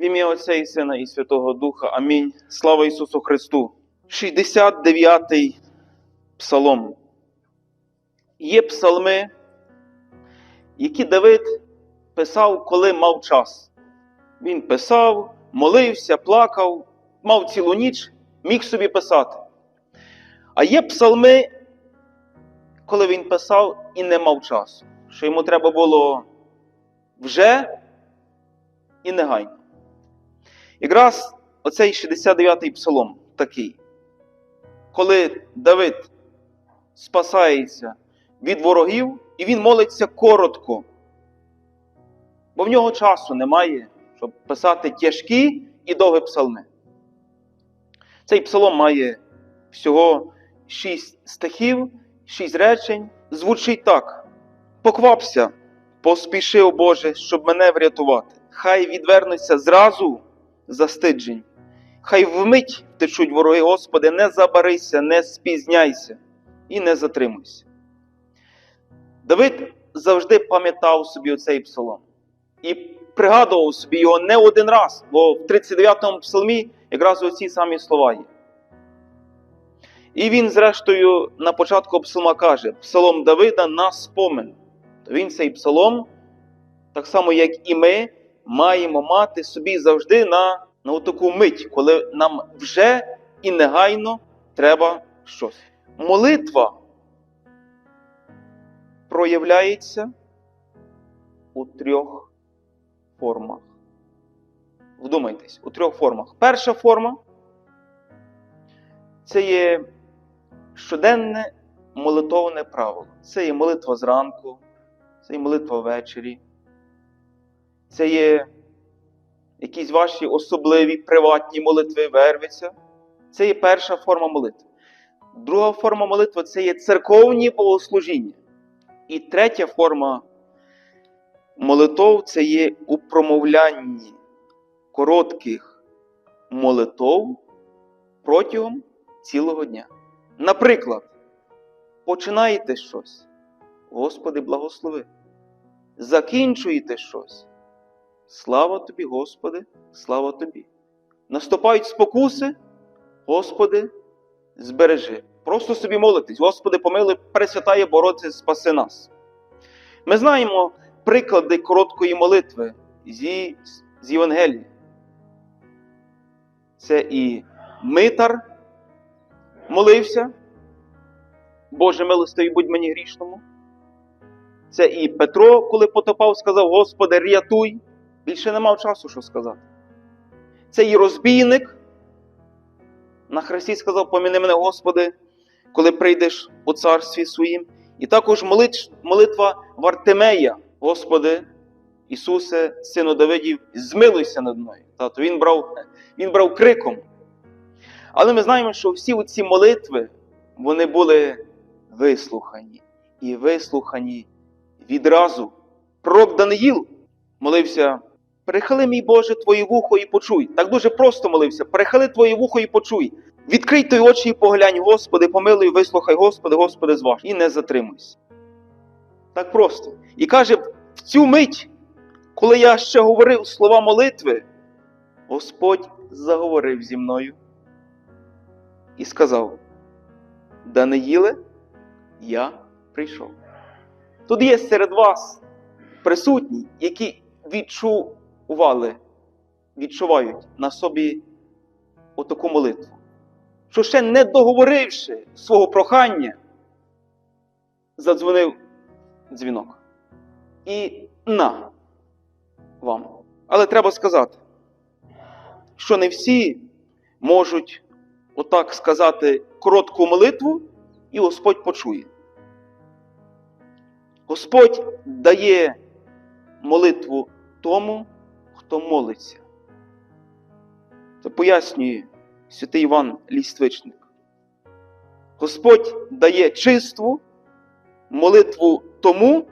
В ім'я Отця і Сина і Святого Духа. Амінь. Слава Ісусу Христу. 69-й псалом. Є псалми, які Давид писав, коли мав час. Він писав, молився, плакав, мав цілу ніч, міг собі писати. А є псалми, коли він писав і не мав часу, що йому треба було вже і негайно. Якраз оцей 69-й псалом такий, коли Давид спасається від ворогів, і він молиться коротко, бо в нього часу немає, щоб писати тяжкі і довгі псалми. Цей псалом має всього шість стихів, шість речень. Звучить так: поквапся, поспіши, о Боже, щоб мене врятувати. Хай відвернуться зразу застиджень. Хай вмить течуть вороги, Господи, не забарися, не спізняйся і не затримуйся. Давид завжди пам'ятав собі оцей псалом і пригадував собі його не один раз, бо в 39-му псалмі якраз оці самі слова є. І він, зрештою, на початку псалма каже: Псалом Давида на спомин. То він цей псалом, так само, як і ми, маємо мати собі завжди на, на таку мить, коли нам вже і негайно треба щось. Молитва проявляється у трьох формах. Вдумайтесь, у трьох формах. Перша форма це є щоденне молитовне правило. Це є молитва зранку, це є молитва ввечері, це є якісь ваші особливі приватні молитви вервиця. Це є перша форма молитви. Друга форма молитви це є церковні богослужіння. І третя форма молитов це є у промовлянні коротких молитов протягом цілого дня. Наприклад, починаєте щось, Господи, благослови. Закінчуєте щось. Слава тобі, Господи, слава тобі. Наступають спокуси, Господи, збережи. Просто собі молитесь, Господи, помилуй, Пресвятає Бороться, спаси нас. Ми знаємо приклади короткої молитви зі, з Євангелія. Це і Митар молився, Боже милостивий, будь мені грішному. Це і Петро, коли потопав, сказав: Господи, рятуй. Більше не мав часу, що сказати. Це і розбійник. На хресті сказав, поміни мене, Господи, коли прийдеш у царстві своїм. І також молитва Вартимея, Господи, Ісусе, Сину Давидів, змилуйся над мною. Тобто він брав, він брав криком. Але ми знаємо, що всі ці молитви вони були вислухані. І вислухані відразу. Пророк Даниїл молився. Перехили, мій Боже, твоє вухо і почуй. Так дуже просто молився. Перехили твоє вухо і почуй. Відкрий той очі і поглянь, Господи, помилуй, вислухай, Господи, Господи, зваж. І не затримуйся. Так просто. І каже, в цю мить, коли я ще говорив слова молитви, Господь заговорив зі мною і сказав: Даниїле, я прийшов. Тут є серед вас присутні, які відчували, відчувають на собі отаку молитву. Що ще не договоривши свого прохання, задзвонив дзвінок. І на вам. Але треба сказати, що не всі можуть отак сказати коротку молитву, і Господь почує. Господь дає молитву тому, хто молиться. Це пояснює святий Іван Ліствичник. Господь дає чисту молитву тому,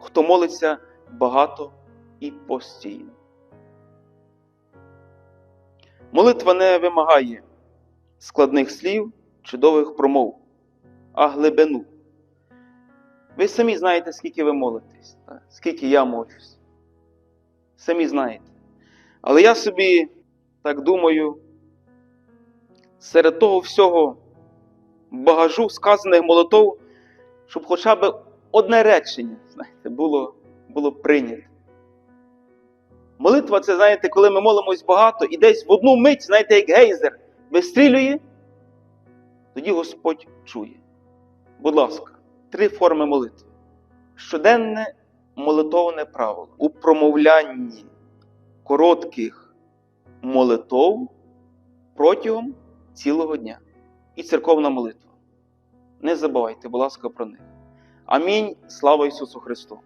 хто молиться багато і постійно. Молитва не вимагає складних слів чи довгих промов, а глибину. Ви самі знаєте, скільки ви молитесь, скільки я молюсь. Самі знаєте. Але я собі так думаю, серед того всього багажу сказаних молитов, щоб хоча б одне речення, знаєте, було, було прийнято. Молитва це, знаєте, коли ми молимось багато і десь в одну мить, знаєте, як гейзер вистрілює, тоді Господь чує. Будь ласка, три форми молитви. Щоденне молитовне правило у промовлянні коротких молитов протягом цілого дня. І церковна молитва. Не забувайте, будь ласка, про них. Амінь. Слава Ісусу Христу!